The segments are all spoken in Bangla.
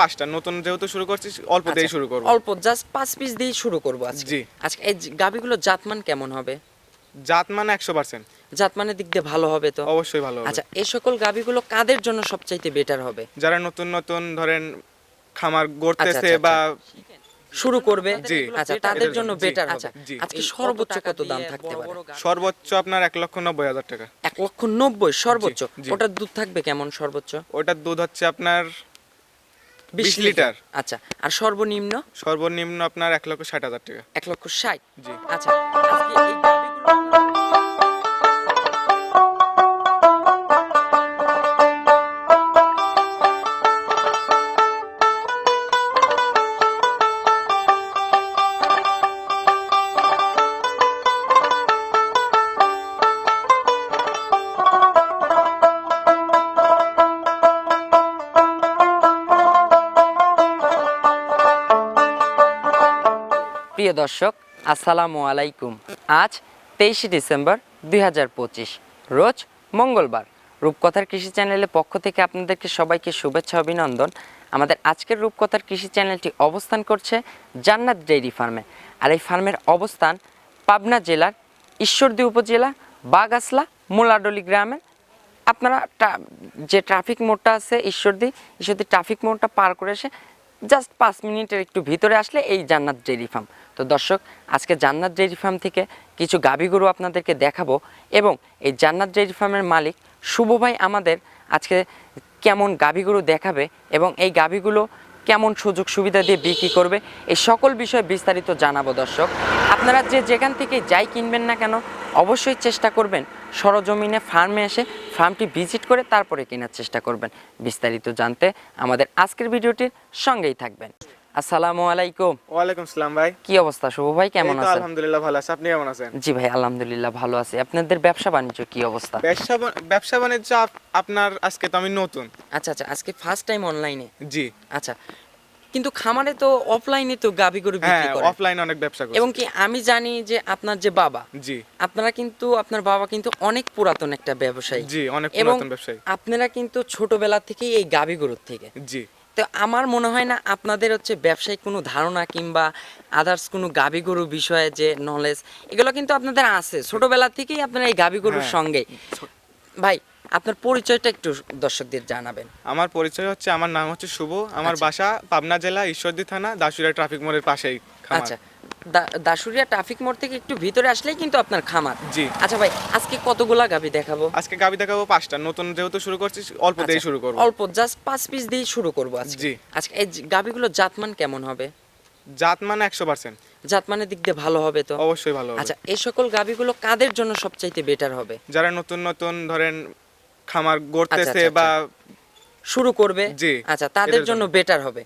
পাঁচটা নতুন যেহেতু শুরু করছি অল্প দিয়ে আচ্ছা, শুরু করব। অল্প জাস্ট পাঁচ পিস দিয়ে শুরু করব আজকে। জি। আজকে এই গাবিগুলো জাতমান কেমন হবে? জাত মানে একশো পার্সেন্ট জাতমানের দিক দিয়ে ভালো হবে তো? অবশ্যই ভালো হবে। আচ্ছা এই সকল গাবিগুলো কাদের জন্য সবচাইতে বেটার হবে? যারা নতুন নতুন ধরেন খামার গড়তেছে আচ্ছা, বা শুরু করবে? জি। আচ্ছা তাদের জন্য বেটার আচ্ছা, হবে। আজকে সর্বোচ্চ কত দাম থাকতে পারে? সর্বোচ্চ আপনার এক লক্ষ নব্বই হাজার টাকা। এক লক্ষ নব্বই সর্বোচ্চ? ওটার দুধ থাকবে কেমন সর্বোচ্চ? ওটার দুধ হচ্ছে আপনার বিশ 20 লিটার। লিটার। আচ্ছা আর সর্বনিম্ন? সর্বনিম্ন আপনার এক লক্ষ ষাট হাজার টাকা। এক লক্ষ ষাট? জি। আচ্ছা আজকে এই প্রিয় দর্শক, আসসালামু আলাইকুম। আজ তেইশে ডিসেম্বর দুই হাজার পঁচিশ, রোজ মঙ্গলবার। রূপকথার কৃষি চ্যানেলের পক্ষ থেকে আপনাদেরকে সবাইকে শুভেচ্ছা, অভিনন্দন। আমাদের আজকের রূপকথার কৃষি চ্যানেলটি অবস্থান করছে জান্নাত ডেইরি ফার্মে। আর এই ফার্মের অবস্থান পাবনা জেলার ঈশ্বরদী উপজেলা বাগাসলা মোলাডলি গ্রামের। আপনারা যে ট্রাফিক মোড়টা আছে ঈশ্বরদী ঈশ্বরদী ট্রাফিক মোড়টা পার করে এসে জাস্ট পাঁচ মিনিটের একটু ভিতরে আসলে এই জান্নাত ডেইরি ফার্ম। তো দর্শক, আজকে জান্নাত ডেইরি ফার্ম থেকে কিছু গাভী গরু আপনাদেরকে দেখাবো এবং এই জান্নাত ডেইরি ফার্মের মালিক শুভ ভাই আমাদের আজকে কেমন গাভী গরু দেখাবে এবং এই গাভীগুলো কেমন সুযোগ সুবিধা দিয়ে বিক্রি করবে, এই সকল বিষয়ে বিস্তারিত জানাব দর্শক। আপনারা যে যেখান থেকে যাই কিনবেন না কেন, অবশ্যই চেষ্টা করবেন সরজমিনে ফার্মে এসে ফার্মটি ভিজিট করে তারপরে কেনার চেষ্টা করবেন। বিস্তারিত জানতে আমাদের আজকের ভিডিওটির সঙ্গেই থাকবেন। আসসালামু আলাইকুম। ওয়ালাইকুম সালাম ভাই। কি অবস্থা শুভ ভাই? কেমন আছেন? আলহামদুলিল্লাহ ভালো আছে। আপনি কেমন আছেন? জি ভাই আলহামদুলিল্লাহ ভালো আছি। আপনাদের ব্যবসা বাণিজ্য কি অবস্থা? ব্যবসা ব্যবসা বাণিজ্য আপনার আজকে তো আমি নতুন। আচ্ছা আচ্ছা আজকে ফার্স্ট টাইম অনলাইনে জি। আচ্ছা কিন্তু খামারে তো অফলাইনে তো গাবি গরু হ্যাঁ বিক্রি করে। অফলাইনে অনেক ব্যবসা করি এবং কি আমি জানি যে আপনার যে বাবা জি। আপনারা কিন্তু আপনার বাবা কিন্তু অনেক পুরাতন একটা ব্যবসায়ী। জি অনেক পুরাতন ব্যবসায়ী। আপনারা কিন্তু ছোটবেলা থেকেই এই গাবি গরুর থেকে। জি। তো আমার মনে হয় না আপনাদের হচ্ছে ব্যবসায়িক কোনো ধারণা কিংবা আদার্স কোনো গাবি গরু বিষয়ে যে নলেজ এগুলো কিন্তু আপনাদের আছে। ছোটবেলা থেকেই আপনারা এই গাবি গরুর হ্যাঁ। সঙ্গে ভাই আপনার পরিচয়টা একটু দর্শকদের জানাবেন। আমার পরিচয় হচ্ছে আমার নাম হচ্ছে শুভ। আমার আচ্ছা। বাসা পাবনা জেলা ঈশ্বরদী থানা দাসুরিয়া ট্রাফিক মোড়ের পাশেই আচ্ছা। দাসুরিয়া ট্রাফিক মোড় থেকে একটু ভিতরে আসলেই কিন্তু আপনার খামার। জি। আচ্ছা ভাই আজকে কতগুলা গাবি দেখাবো? আজকে গাবি দেখাবো পাঁচটা। নতুন যেহেতু শুরু করছি অল্প দিয়ে আচ্ছা, শুরু করব। অল্প জাস্ট পাঁচ পিস দিয়ে শুরু করব আজকে। জি। আজকে এই গাবিগুলো জাতমান কেমন হবে? জাত মানে একশো পার্সেন্ট জাতমানের দিক দিয়ে ভালো হবে তো? অবশ্যই ভালো হবে। আচ্ছা এই সকল গাবিগুলো কাদের জন্য সবচাইতে বেটার হবে? যারা নতুন নতুন ধরেন খামার গড়তেছে আচ্ছা, বা শুরু করবে? জি, আচ্ছা তাদের জন্য জন্য। বেটার হবে।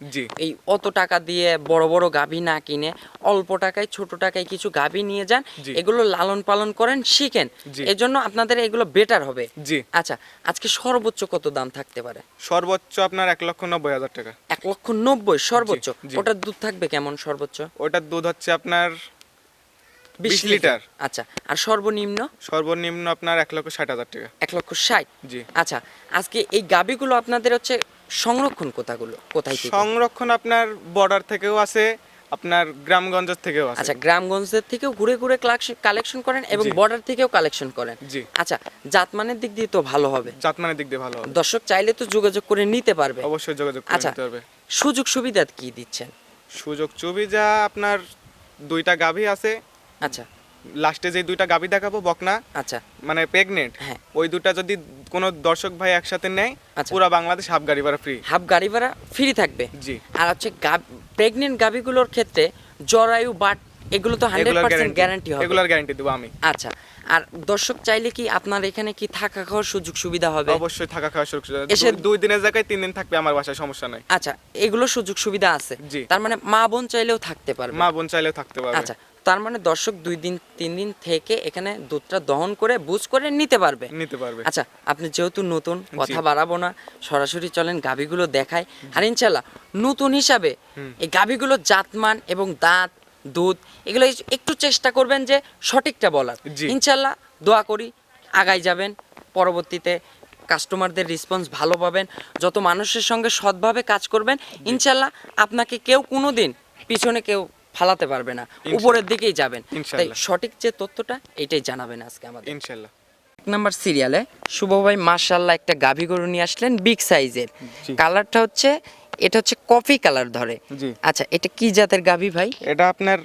এই অত টাকা দিয়ে বড় বড় গাভী না কিনে অল্প টাকায় ছোট টাকায় কিছু গাভী নিয়ে যান এগুলো লালন পালন করেন শিখেন। জি। এজন্য আপনাদের এগুলো বেটার হবে। জি। আচ্ছা আজকে সর্বোচ্চ কত দাম থাকতে পারে? সর্বোচ্চ আপনার এক লক্ষ নব্বই হাজার টাকা। এক লক্ষ নব্বই সর্বোচ্চ। ওটার দুধ থাকবে কেমন সর্বোচ্চ? ওটার দুধ হচ্ছে আপনার বিশ 20 লিটার। আচ্ছা আর সর্বনিম্ন? সর্বনিম্ন আপনার এক লক্ষ ষাট হাজার টাকা। এক লক্ষ ষাট? জি। আচ্ছা আজকে এই গাবিগুলো আপনাদের হচ্ছে সংরক্ষণ কোথাগুলো কোথায় থেকে? সংরক্ষণ আপনার বর্ডার থেকেও আছে আপনার গ্রামগঞ্জ থেকেও আছে। আচ্ছা গ্রামগঞ্জের থেকেও ঘুরে ঘুরে কালেকশন করেন এবং বর্ডার থেকেও কালেকশন করেন। জি। আচ্ছা জাতমানের দিক দিয়ে তো ভালো হবে। জাতমানের দিক দিয়ে ভালো হবে। দর্শক চাইলে তো যোগাযোগ করে নিতে পারবে। অবশ্যই যোগাযোগ করে আচ্ছা। নিতে হবে সুযোগ সুবিধা কি দিচ্ছেন? সুযোগ সুবিধা আপনার দুইটা গাভী আছে আচ্ছা। লাস্টে যে দুইটা গাভী দেখাবো বকনা আচ্ছা। মানে প্রেগনেন্ট হ্যাঁ। ওই দুটা যদি কোনো দর্শক ভাই একসাথে নেয় আচ্ছা। পুরো বাংলাদেশ হাফ গাড়ি ভাড়া ফ্রি হাফ গাড়ি ভাড়া ফ্রি থাকবে। জি। আর হচ্ছে প্রেগনেন্ট গাভিগুলোর ক্ষেত্রে জরায়ু বাট এগুলো তো হান্ড্রেড পার্সেন্ট গ্যারান্টি হবে। এগুলার গ্যারান্টি দেবো আমি। আচ্ছা। আর দর্শক চাইলে কি আপনার এখানে কি থাকা খাওয়ার সুযোগ সুবিধা হবে? অবশ্যই থাকা খাওয়া সুরক্ষিত এসে- দুই- দুই দিনের জায়গায় তিন দিন থাকবে আমার বাসায় সমস্যা নাই। আচ্ছা এগুলো সুযোগ সুবিধা আছে। জি। তার মানে মা বোন চাইলেও থাকতে পারবে। মা বোন চাইলেও থাকতে পারবে। আচ্ছা তার মানে দর্শক দুই দিন তিন দিন থেকে এখানে দুধটা দহন করে বুঝ করে নিতে পারবে। নিতে পারবে। আচ্ছা আপনি যেহেতু নতুন কথা বাড়াবো না সরাসরি চলেন গাভিগুলো দেখায় আর ইনশাল্লাহ নতুন হিসাবে। এই গাভিগুলোর জাতমান এবং দাঁত দুধ এগুলো একটু চেষ্টা করবেন যে সঠিকটা বলার। ইনশাল্লাহ দোয়া করি আগাই যাবেন পরবর্তীতে কাস্টমারদের রেসপন্স ভালো পাবেন। যত মানুষের সঙ্গে সৎভাবে কাজ করবেন ইনশাল্লাহ আপনাকে কেউ কোনো দিন পিছনে কেউ ফালাতে পারবে না উপরের দিকেই যাবেন। তাই সঠিক যে তথ্যটা এটাই জানাবেন আজকে আমাদের। ইনশাল্লাহ। এক নাম্বার সিরিয়ালে শুভ ভাই মার্শাল্লাহ একটা গাভী গরু নিয়ে আসলেন বিগ সাইজের। কালারটা হচ্ছে এটা হচ্ছে কফি কালার ধরে। আচ্ছা এটা কি জাতের গাভী ভাই? এটা আপনার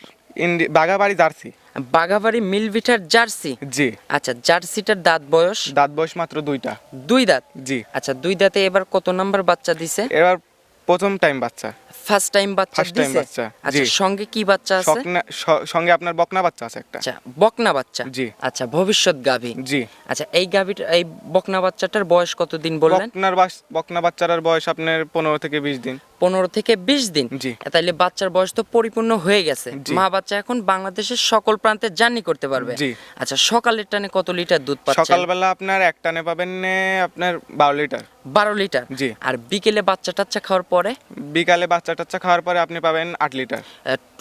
বাগাবাড়ি জার্সি। বাঘাবাড়ি মিলভিটার জার্সি? জি। আচ্ছা জার্সিটার দাঁত বয়স? দাঁত বয়স মাত্র দুইটা। দুই দাঁত? জি। আচ্ছা দুই দাঁতে এবার কত নাম্বার বাচ্চা দিছে? এবার প্রথম টাইম বাচ্চা। ফার্স্ট টাইম বাচ্চা আচ্ছা সঙ্গে কি বাচ্চা আছে? সঙ্গে আপনার বকনা বাচ্চা আছে একটা। আচ্ছা বকনা বাচ্চা? জি। আচ্ছা ভবিষ্যৎ গাভী? জি। আচ্ছা এই গাভীটা এই বকনা বাচ্চাটার বয়স কতদিন বললেন? বকনার বকনা বাচ্চার বয়স আপনার পনেরো থেকে বিশ দিন। পনেরো থেকে বিশ দিন? জি। তাইলে বাচ্চার বয়স তো পরিপূর্ণ হয়ে গেছে। মা বাচ্চা এখন বাংলাদেশের সকল প্রান্তে জার্নি করতে পারবে। জি। আচ্ছা সকালের টানে কত লিটার দুধ পাচ্ছে সকালবেলা আপনার এক টানে পাবেন আপনার বারো লিটার। বারো লিটার? জি। আর বিকেলে বাচ্চা টাচ্চা খাওয়ার পরে? বিকালে বাচ্চা টাচ্চা খাওয়ার পরে আপনি পাবেন আট লিটার।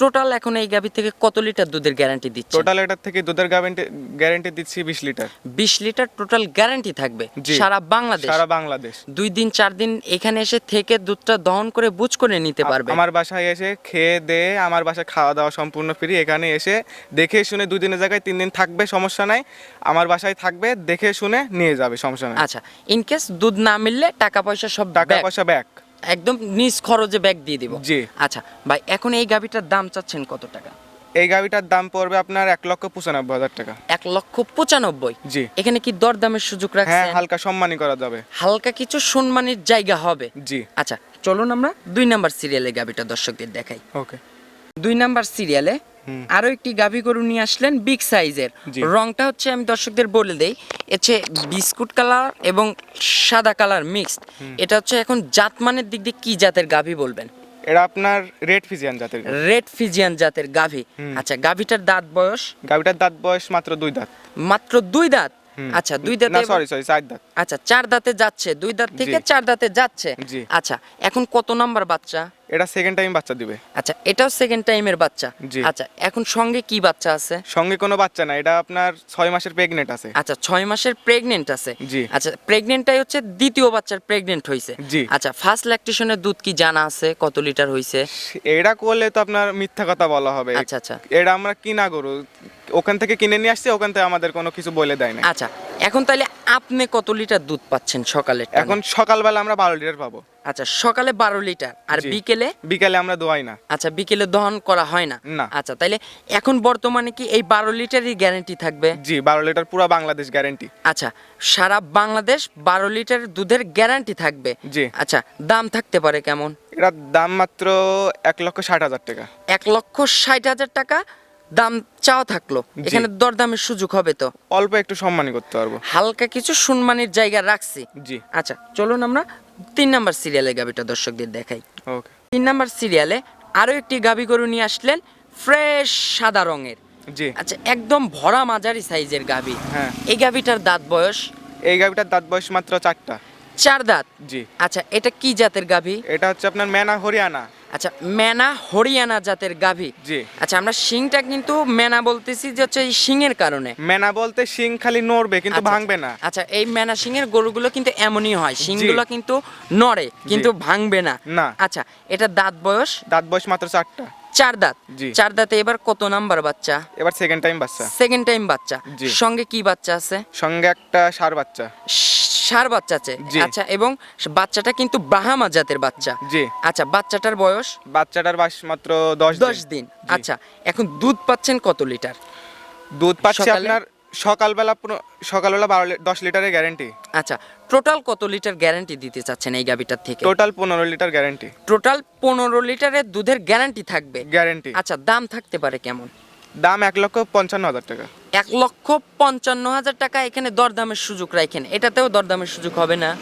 টোটাল এখন এই গাভী থেকে কত লিটার দুধের গ্যারান্টি দিচ্ছে টোটাল এটার থেকে দুধের গ্যারান্টি গ্যারান্টি দিচ্ছি বিশ লিটার। বিশ লিটার টোটাল গ্যারান্টি থাকবে সারা বাংলাদেশ? সারা বাংলাদেশ। দুই দিন চার দিন এখানে এসে থেকে দুধটা দহন করে বুঝ করে নিতে পারবে। আমার বাসায় এসে খেয়ে দে আমার বাসায় খাওয়া দাওয়া সম্পূর্ণ ফ্রি এখানে এসে দেখে শুনে দুই দিনের জায়গায় তিন দিন থাকবে সমস্যা নাই। আমার বাসায় থাকবে দেখে শুনে নিয়ে যাবে সমস্যা নাই। আচ্ছা ইন কেস দুধ না মিললে টাকা পয়সা সব টাকা পয়সা ব্যাক একদম নিজ খরচে ব্যাগ দিয়ে দিব। জি। আচ্ছা ভাই এখন এই গাভিটার দাম চাচ্ছেন কত টাকা? এই গাড়িটার দাম পড়বে আপনার এক লক্ষ পঁচানব্বই হাজার টাকা। এক লক্ষ পঁচানব্বই? জি। এখানে কি দরদামের সুযোগ হ্যাঁ হালকা সম্মানই করা যাবে। হালকা কিছু সম্মানের জায়গা হবে। জি। আচ্ছা চলুন আমরা। দুই নাম্বার সিরিয়ালে গাবিটা দর্শকদের দেখাই। ওকে। দুই নাম্বার সিরিয়ালে। আরও একটি গাভি গরু নিয়ে আসলেন বিগ সাইজের। রংটা হচ্ছে আমি দর্শকদের বলে দেই হচ্ছে বিস্কুট কালার এবং সাদা কালার মিক্সড। এটা হচ্ছে এখন জাতমানের দিক দিয়ে কি জাতের গাভি বলবেন? এটা আপনার রেড ফিজিয়ান জাতের রেড ফিজিয়ান জাতের গাভী। আচ্ছা গাভিটার দাঁত বয়স? গাভিটার দাঁত বয়স মাত্র দুই দাঁত। মাত্র দুই দাঁত। আচ্ছা দুই দাঁতে না সরি সরি চার দাঁত। আচ্ছা চার দাঁতে যাচ্ছে দুই দাঁত থেকে চার দাঁতে যাচ্ছে। আচ্ছা এখন কত নাম্বার বাচ্চা? এটা সেকেন্ড টাইম বাচ্চা দিবে। আচ্ছা এটাও সেকেন্ড টাইমের বাচ্চা। আচ্ছা এখন সঙ্গে কি বাচ্চা আছে? সঙ্গে কোনো বাচ্চা না এটা আপনার ছয় মাসের প্রেগনেন্ট আছে। আচ্ছা ছয় মাসের প্রেগনেন্ট আছে। জি। আচ্ছা প্রেগনেন্টটাই হচ্ছে দ্বিতীয় বাচ্চার প্রেগনেন্ট হয়েছে জি। আচ্ছা ফার্স্ট ল্যাকটেশনের দুধ কি জানা আছে? কত লিটার হয়েছে এটা করলে তো আপনার মিথ্যা কথা বলা হবে। আচ্ছা আচ্ছা। এটা আমরা কিনা গরু ওখান থেকে কিনে নিয়ে আসছি ওখান থেকে আমাদের কোনো কিছু বলে দেয় না আচ্ছা এখন তাহলে আপনি কত লিটার দুধ পাচ্ছেন সকালে এখন সকালবেলা আমরা বারো লিটার পাবো। আচ্ছা সকালে বারো লিটার আর বিকেলে? বিকেলে আমরা দোয়াই না। আচ্ছা বিকেলে দহন করা হয় না? না। আচ্ছা তাইলে এখন বর্তমানে কি এই বারো লিটারই গ্যারান্টি থাকবে? জি বারো লিটার পুরো বাংলাদেশ গ্যারেন্টি আচ্ছা সারা বাংলাদেশ বারো লিটার দুধের গ্যারান্টি থাকবে? জি। আচ্ছা দাম থাকতে পারে কেমন? এটার দাম মাত্র এক লক্ষ ষাট হাজার টাকা। এক লক্ষ ষাট হাজার টাকা? দাম চাওয়া থাকল। এখানে দরদামের সুযোগ হবে তো? অল্প একটু সম্মানই করতে পারব। হালকা কিছু সম্মানের জায়গা রাখছি। জি। আচ্ছা চলুন আমরা তিন নাম্বার সিরিয়ালে গাবিটা দর্শকদের দেখাই। ওকে। তিন নাম্বার সিরিয়ালে আরও একটি গাবি গরু নিয়ে আসলেন ফ্রেশ সাদা রঙের। জি। আচ্ছা একদম ভরা মাঝারি সাইজের গাবি। হ্যাঁ। এই গাবিটার দাঁত বয়স? এই গাভিটার দাঁত বয়স মাত্র চারটা। চার দাঁত? জি। আচ্ছা এটা কি জাতের গাভি এটা হচ্ছে আপনার মেনা হরিয়ানা। আচ্ছা মেনা হরিয়ানা জাতের গাভী। জি। আচ্ছা আমরা শিংটা কিন্তু মেনা বলতেছি যে হচ্ছে এই শিংয়ের কারণে। মেনা বলতে শিং খালি নড়বে কিন্তু আচ্ছা, ভাঙবে না। আচ্ছা এই মেনা এর গরুগুলো কিন্তু এমনই হয় শিংগুলো কিন্তু নড়ে কিন্তু ভাঙবে না। না। আচ্ছা এটা দাঁত বয়স? দাঁত বয়স মাত্র চারটা। চার দাঁত। চার দাঁতে এবার কত নাম্বার বাচ্চা? এবার সেকেন্ড টাইম বাচ্চা। সেকেন্ড টাইম বাচ্চা। সঙ্গে কি বাচ্চা আছে? সঙ্গে একটা সার বাচ্চা। সার বাচ্চা আছে? আচ্ছা এবং বাচ্চাটা কিন্তু বাহামা জাতের বাচ্চা। জি। আচ্ছা বাচ্চাটার বয়স? বাচ্চাটার বয়স মাত্র দশ দশ দিন। আচ্ছা এখন দুধ পাচ্ছেন কত লিটার? দুধ পাচ্ছে আপনার সকালবেলা পুরো- সকালবেলা বারো দশ লিটারের গ্যারেন্টি আচ্ছা টোটাল কত লিটার গ্যারেন্টি দিতে চাচ্ছেন এই গাবিটার থেকে? টোটাল পনেরো লিটার গ্যারেন্টি টোটাল পনেরো লিটারের দুধের গ্যারান্টি থাকবে? গ্যারেন্টি আচ্ছা দাম থাকতে পারে কেমন? দাম এক লক্ষ পঞ্চান্ন হাজার টাকা। এক লক্ষ পঞ্চান্ন হাজার টাকা এখানে দরদামের সুযোগ রাখেন এটাতেও দরদামের সুযোগ হবে না।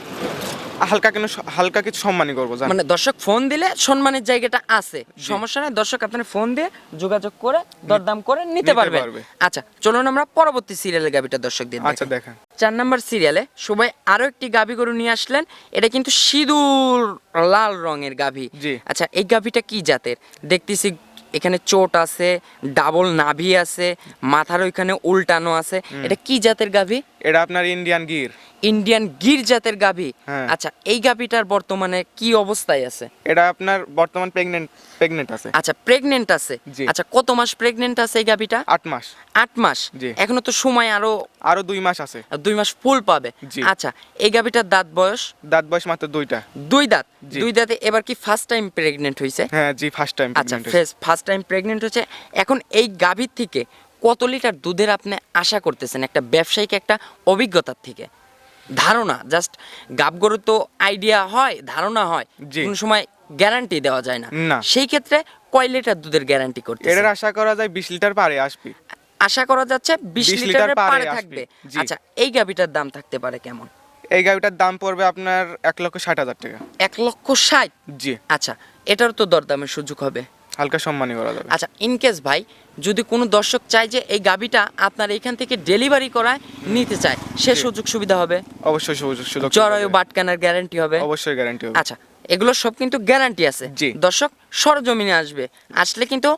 হালকা কেন হালকা কিছু সম্মানই করব মানে দর্শক ফোন দিলে সম্মানের জায়গাটা আছে। সমস্যা নেই দর্শক আপনার ফোন দিয়ে যোগাযোগ করে দরদাম করে নিতে পারবে। আচ্ছা চলুন আমরা পরবর্তী সিরিয়ালের গাবিটা দর্শকদের আচ্ছা দেখাই। দেখেন চার নাম্বার সিরিয়ালে সবাই আরও একটি গাভী গরু নিয়ে আসলেন। এটা কিন্তু সিঁদুর লাল রঙের গাভী। আচ্ছা এই গাভীটা কি জাতের? দেখতেছি এখানে চোট আছে ডাবল নাভি আছে মাথার ওইখানে উল্টানো আছে। এটা কি জাতের গাভী এটা আপনার ইন্ডিয়ান গির। ইন্ডিয়ান গির জাতের গাভী। হ্যাঁ। আচ্ছা এই গাভীটার বর্তমানে কি অবস্থায় আছে? এটা আপনার বর্তমান প্রেগনেন্ট প্রেগনেন্ট আছে। আচ্ছা প্রেগনেন্ট আছে। আচ্ছা কত মাস প্রেগনেন্ট আছে এই গাভীটা? আট মাস। আট মাস। এখনও তো সময় আরও আরও দুই মাস আছে। দুই মাস ফুল পাবে। আচ্ছা এই গাভীটার দাঁত বয়স? দাঁত বয়স মাত্র দুইটা। দুই দাঁত? দুই দাঁতে এবার কি ফার্স্ট টাইম প্রেগনেন্ট হয়েছে হ্যাঁ জি ফার্স্ট টাইম আচ্ছা ফার্স্ট টাইম প্রেগনেন্ট হচ্ছে এখন এই গাভীর থেকে কত লিটার দুধের আপনি আশা করতেছেন? একটা ব্যবসায়িক একটা অভিজ্ঞতার থেকে। ধারণা জাস্ট গাব গরু তো আইডিয়া হয় ধারণা হয়। কোন সময় গ্যারান্টি দেওয়া যায় না। সেই ক্ষেত্রে কয় লিটার দুধের গ্যারান্টি করতে এটার আশা করা যায় বিশ লিটার পারে আসবি। আশা করা যাচ্ছে বিশ 20 লিটার পারে থাকবে। আচ্ছা এই গাভীটার দাম থাকতে পারে কেমন? এই গাড়িটার দাম পড়বে আপনার এক লক্ষ ষাট হাজার টাকা। এক লক্ষ ষাট? জি। আচ্ছা এটার তো দরদামের সুযোগ হবে। হালকা সম্মানই করা যাবে। আচ্ছা ইনকেস ভাই যদি কোনো দর্শক চায় যে এই গাবিটা আপনার এখান থেকে ডেলিভারি করায় নিতে চায় সে সুযোগ সুবিধা হবে? অবশ্যই সুযোগ সুযোগ জরায়ু বাটকানার গ্যারান্টি হবে? অবশ্যই গ্যারান্টি হবে। আচ্ছা এগুলো সব কিন্তু গ্যারান্টি আছে। জি। দর্শক সরজমিনে আসবে। আসলে কিন্তু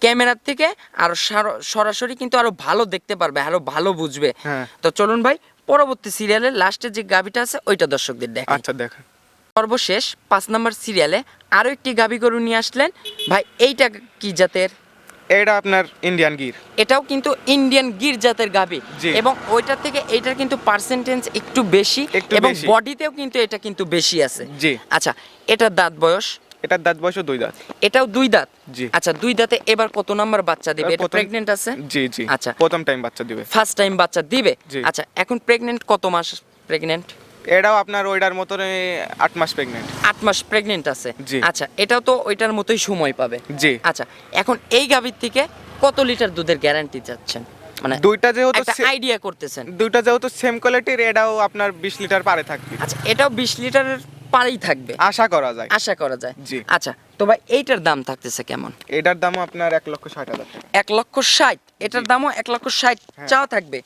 ক্যামেরার থেকে আরও সার- সরাসরি কিন্তু আরও ভালো দেখতে পারবে আরও ভালো বুঝবে। হ্যাঁ। তো চলুন ভাই পরবর্তী সিরিয়ালের লাস্টে যে গাবিটা আছে ওইটা দর্শকদের দেখাই আচ্ছা দেখেন সর্বশেষ পাঁচ নম্বর সিরিয়ালে আরও একটি গাবি গরু নিয়ে আসলেন। ভাই এইটা কি জাতের? এটা আপনার ইন্ডিয়ান গির এটাও কিন্তু ইন্ডিয়ান গির জাতের গাবি এবং ওইটার থেকে এইটার কিন্তু পার্সেন্টেজ একটু বেশি এবং বডিতেও কিন্তু এটা কিন্তু বেশি আছে। জি। আচ্ছা এটার দাঁত বয়স? এটার দাঁত বয়সও দুই দাঁত। এটাও দুই দাঁত? জি। আচ্ছা দুই দাঁতে এবার কত নাম্বার বাচ্চা দিবে? এটা প্রেগনেন্ট আছে? জি জি। আচ্ছা। প্রথম টাইম বাচ্চা দিবে। ফার্স্ট টাইম বাচ্চা দিবে? আচ্ছা এখন প্রেগনেন্ট কত মাস প্রেগনেন্ট এটাও আপনার ওইটার মতন আট মাস প্রেগনেন্ট আট মাস প্রেগনেন্ট আছে। জি। আচ্ছা এটাও তো ওইটার মতোই সময় পাবে। জি। আচ্ছা এখন এই গাভীর থেকে কত লিটার দুধের গ্যারান্টি যাচ্ছেন মানে দুইটা যেহেতু আইডিয়া করতেছেন। দুইটা যেহেতু সেম কোয়ালিটির এটাও আপনার বিশ লিটার পারে থাকবে। আচ্ছা এটাও বিশ লিটারের পারেই থাকবে। আশা করা যায়। আশা করা যায়। জি। আচ্ছা তো ভাই এইটার দাম থাকতেছে কেমন? এটার দামও আপনার এক লক্ষ ষাট হাজার এক লক্ষ ষাট? এটার দামও এক লক্ষ ষাট চাও থাকবে।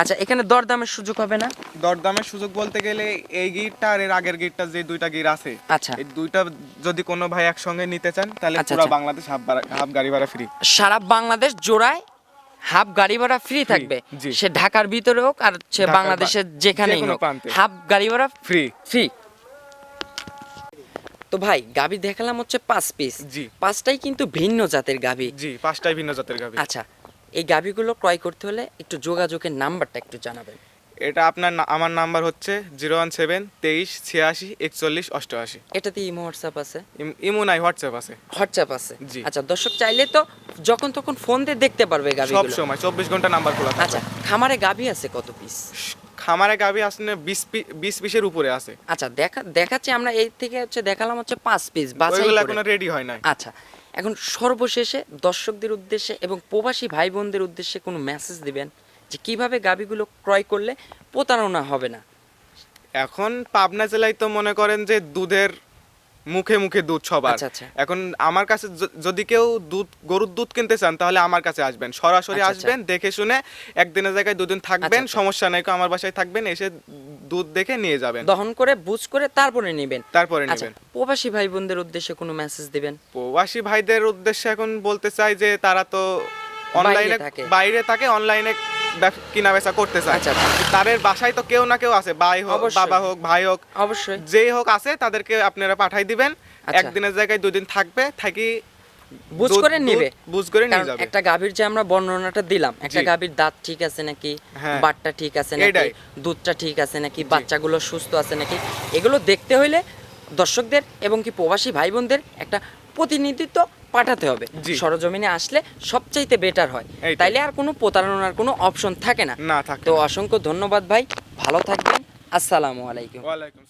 আচ্ছা এখানে দরদামের সুযোগ হবে না? দরদামের সুযোগ বলতে গেলে এই গিরটা আর এর আগের গিরটা যে দুইটা গির আছে আচ্ছা। এই দুইটা যদি কোনো ভাই একসঙ্গে নিতে চান তাহলে আচ্ছা, পুরো আচ্ছা। বাংলাদেশ হাফ হাফ গাড়ি ভাড়া ফ্রি সারা বাংলাদেশ জোড়ায় হাফ গাড়ি ভাড়া ফ্রি থাকবে। সে ঢাকার ভিতরে হোক আর সে বাংলাদেশের যেখানেই হোক হাফ গাড়ি ভাড়া ফ্রি ফ্রি তো ভাই গাবি দেখালাম হচ্ছে পাঁচ পিস জি। পাঁচটাই কিন্তু ভিন্ন জাতের গাবি জি পাঁচটাই ভিন্ন জাতের গাভি। আচ্ছা এই গাবিগুলো ক্রয় করতে হলে একটু যোগাযোগের নাম্বারটা একটু জানাবেন। এটা আপনার আমার নাম্বার হচ্ছে জিরো ওয়ান সেভেন তেইশ ছিয়াশি একচল্লিশ অষ্টআশি। এটাতে ইমো হোয়াটসঅ্যাপ আছে? ইমো নাই হোয়াটসঅ্যাপ আছে। হোয়াটসঅ্যাপ আছে? জি। আচ্ছা দর্শক চাইলে তো যখন তখন ফোন দিয়ে দেখতে পারবে সব গাবিগুলো সময় চব্বিশ ঘণ্টা নাম্বার খোলা আচ্ছা খামারে গাবি আছে কত পিস খামারে গাভি আসলে বিশ বিশ পিসের উপরে আছে। আচ্ছা দেখা দেখাচ্ছি আমরা এই থেকে হচ্ছে দেখালাম হচ্ছে পাঁচ পিস বাছাই রেডি হয় নাই। আচ্ছা এখন সর্বশেষে দর্শকদের উদ্দেশ্যে এবং প্রবাসী ভাই বোনদের উদ্দেশ্যে কোনো মেসেজ দিবেন যে কীভাবে গাবিগুলো ক্রয় করলে প্রতারণা হবে না? এখন পাবনা জেলায় তো মনে করেন যে দুধের মুখে মুখে দুধ সবার আচ্ছা, আচ্ছা। এখন আমার কাছে যদি কেউ দুধ গরুর দুধ কিনতে চান তাহলে আমার কাছে আসবেন সরাসরি আচ্ছা। আসবেন দেখে শুনে একদিনের জায়গায় দুদিন থাকবেন। সমস্যা নাই আমার বাসায় থাকবেন এসে দুধ দেখে নিয়ে যাবেন দহন করে বুঝ করে তারপরে নেবেন তারপরে নেবেন প্রবাসী ভাই বোনদের উদ্দেশ্যে কোনো মেসেজ দিবেন প্রবাসী ভাইদের উদ্দেশ্যে এখন বলতে চাই যে তারা তো অনলাইনে বাইরে থাকে অনলাইনে কিনা বেচা করতে চায়। আচ্ছা। তাদের বাসায় তো কেউ না কেউ আছে ভাই হোক বাবা হোক ভাই হোক অবশ্যই। যেই হোক আছে তাদেরকে আপনারা পাঠাই দিবেন। আচ্ছা। একদিনের জায়গায় দুদিন থাকবে থাকি বুঝ করে নিবে। বুঝ করে নিয়ে যাবে। একটা গাভীর যে আমরা বর্ণনাটা দিলাম একটা গাভীর দাঁত ঠিক আছে নাকি হ্যাঁ। বাটটা ঠিক আছে নাকি দুধটা ঠিক আছে নাকি বাচ্চাগুলো সুস্থ আছে নাকি এগুলো দেখতে হইলে দর্শকদের এবং কি প্রবাসী ভাই বোনদের একটা প্রতিনিধিত্ব পাঠাতে হবে। সরজমিনে আসলে সবচাইতে বেটার হয়। তাইলে আর কোনো প্রতারণার কোনো অপশন থাকে না। তো অসংখ্য ধন্যবাদ ভাই। ভালো থাকবেন। আসসালামু আলাইকুম। ওয়ালাইকুম